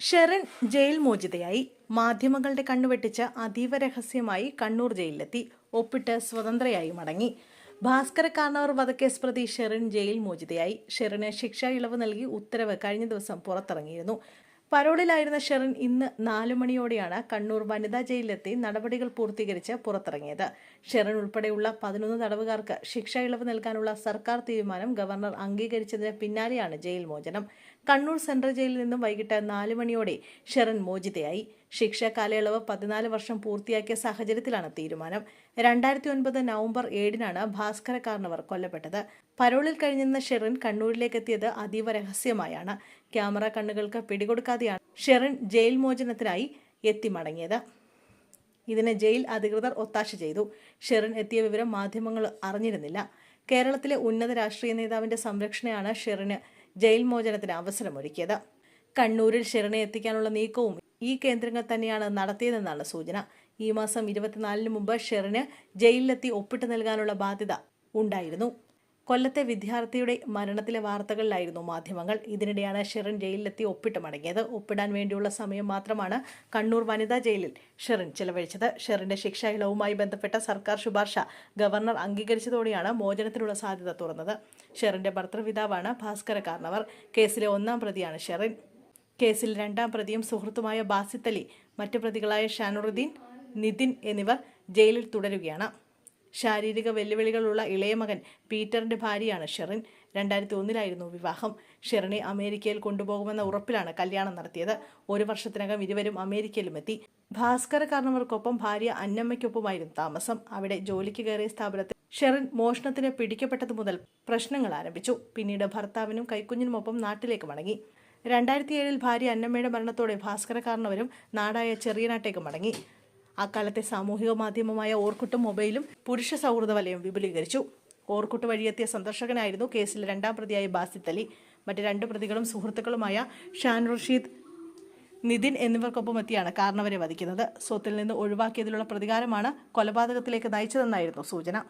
Sherin jail മോചിതയായി. മാധ്യമങ്ങളുടെ കണ്ണുവെട്ടിച്ച് അതീവ രഹസ്യമായി കണ്ണൂർ ജയിലിലെത്തി. ഒപ്പിട്ട് സ്വതന്ത്രയായി മടങ്ങി. ഭാസ്കര കാർണവർ വധക്കേസ് പ്രതി ഷെറിൻ ജയിൽ മോചിതയായി. ഷെറിന് ശിക്ഷാ ഇളവ് നൽകി ഉത്തരവ് കഴിഞ്ഞ ദിവസം പുറത്തിറങ്ങിയിരുന്നു. പരോളിലായിരുന്ന ഷെറിൻ ഇന്ന് നാലു മണിയോടെയാണ് കണ്ണൂർ വനിതാ ജയിലിലെത്തി നടപടികൾ പൂർത്തീകരിച്ച് പുറത്തിറങ്ങിയത്. ഷെറിൻ ഉൾപ്പെടെയുള്ള പതിനൊന്ന് തടവുകാർക്ക് ശിക്ഷാ ഇളവ് നൽകാനുള്ള സർക്കാർ തീരുമാനം ഗവർണർ അംഗീകരിച്ചതിന് പിന്നാലെയാണ് ജയിൽ മോചനം. കണ്ണൂർ സെൻട്രൽ ജയിലിൽ നിന്നും വൈകിട്ട് നാല് മണിയോടെ ഷെറൻ മോചിതയായി. ശിക്ഷ കാലയളവ് പതിനാല് വർഷം പൂർത്തിയാക്കിയ സാഹചര്യത്തിലാണ് തീരുമാനം. രണ്ടായിരത്തി ഒൻപത് നവംബർ ഏഴിനാണ് ഭാസ്കര കാർണവർ കൊല്ലപ്പെട്ടത്. പരോളിൽ കഴിഞ്ഞിരുന്ന ഷെറിൻ കണ്ണൂരിലേക്ക് എത്തിയത് അതീവ രഹസ്യമായാണ്. ക്യാമറ കണ്ണുകൾക്ക് പിടികൊടുക്കാതെയാണ് ഷെറിൻ ജയിൽ മോചനത്തിനായി എത്തി മടങ്ങിയത് ഇതിന് ജയിൽ അധികൃതർ ഒത്താശ ചെയ്തു. ഷെറിൻ എത്തിയ വിവരം മാധ്യമങ്ങൾ അറിഞ്ഞിരുന്നില്ല. കേരളത്തിലെ ഉന്നത രാഷ്ട്രീയ നേതാവിന്റെ സംരക്ഷണയാണ് ഷെറിന് ജയിൽ മോചനത്തിന് അവസരമൊരുക്കിയത്. കണ്ണൂരിൽ ഷെറിനെ എത്തിക്കാനുള്ള നീക്കവും ഈ കേന്ദ്രങ്ങൾ തന്നെയാണ് നടത്തിയതെന്നാണ് സൂചന. ഈ മാസം ഇരുപത്തിനാലിന് മുമ്പ് ഷെറിന് ജയിലിലെത്തി ഒപ്പിട്ട് നൽകാനുള്ള ബാധ്യത ഉണ്ടായിരുന്നു. കൊല്ലത്തെ വിദ്യാർത്ഥിയുടെ മരണത്തിലെ വാർത്തകളിലായിരുന്നു മാധ്യമങ്ങൾ. ഇതിനിടെയാണ് ഷെറിൻ ജയിലിലെത്തി ഒപ്പിട്ട് മടങ്ങിയത്. ഒപ്പിടാൻ വേണ്ടിയുള്ള സമയം മാത്രമാണ് കണ്ണൂർ വനിതാ ജയിലിൽ ഷെറിൻ ചെലവഴിച്ചത്. ഷെറിന്റെ ശിക്ഷാ ഇളവുമായി ബന്ധപ്പെട്ട സർക്കാർ ശുപാർശ ഗവർണർ അംഗീകരിച്ചതോടെയാണ് മോചനത്തിനുള്ള സാധ്യത തുറന്നത്. ഷെറിന്റെ ഭർത്തൃപിതാവാണ് ഭാസ്കര കാർണവർ. കേസിലെ ഒന്നാം പ്രതിയാണ് ഷെറിൻ. കേസിൽ രണ്ടാം പ്രതിയും സുഹൃത്തുമായ ബാസിത്തലി മറ്റു പ്രതികളായ ഷാനുറുദ്ദീൻ നിതിൻ എന്നിവർ ജയിലിൽ തുടരുകയാണ്. ശാരീരിക വെല്ലുവിളികളുള്ള ഇളയ മകൻ പീറ്ററിന്റെ ഭാര്യയാണ് ഷെറിൻ. രണ്ടായിരത്തി ഒന്നിലായിരുന്നു വിവാഹം. ഷെറിനെ അമേരിക്കയിൽ കൊണ്ടുപോകുമെന്ന ഉറപ്പിലാണ് കല്യാണം നടത്തിയത്. ഒരു വർഷത്തിനകം ഇരുവരും അമേരിക്കയിലും എത്തി. ഭാസ്കര കാരണവർക്കൊപ്പം ഭാര്യ അന്നമ്മയ്ക്കൊപ്പമായിരുന്നു താമസം. അവിടെ ജോലിക്ക് കയറിയ സ്ഥാപനത്തിൽ ഷെറിൻ മോഷണത്തിന് പിടിക്കപ്പെട്ടതു മുതൽ പ്രശ്നങ്ങൾ ആരംഭിച്ചു. പിന്നീട് ഭർത്താവിനും കൈക്കുഞ്ഞിനുമൊപ്പം നാട്ടിലേക്ക് മടങ്ങി. രണ്ടായിരത്തി ഏഴിൽ ഭാര്യ അന്നമ്മയുടെ മരണത്തോടെ ഭാസ്കര കാരണവരും നാടായ ചെറിയനാട്ടേക്ക് മടങ്ങി. അക്കാലത്തെ സാമൂഹിക മാധ്യമമായ ഓർക്കുട്ടും മൊബൈലും പുരുഷ സൗഹൃദ വലയം വിപുലീകരിച്ചു. ഓർക്കുട്ട് വഴിയെത്തിയ സന്ദർശകനായിരുന്നു കേസിൽ രണ്ടാം പ്രതിയായ ബാസിത് അലി. മറ്റ് രണ്ട് പ്രതികളും സുഹൃത്തുക്കളുമായ ഷാൻ റഷീദ് നിതിൻ എന്നിവർക്കൊപ്പം എത്തിയാണ് കാരണവരെ വധിക്കുന്നത്. സ്വത്തിൽ നിന്ന് ഒഴിവാക്കിയതിലുള്ള പ്രതികാരമാണ് കൊലപാതകത്തിലേക്ക് നയിച്ചതെന്നായിരുന്നു സൂചന.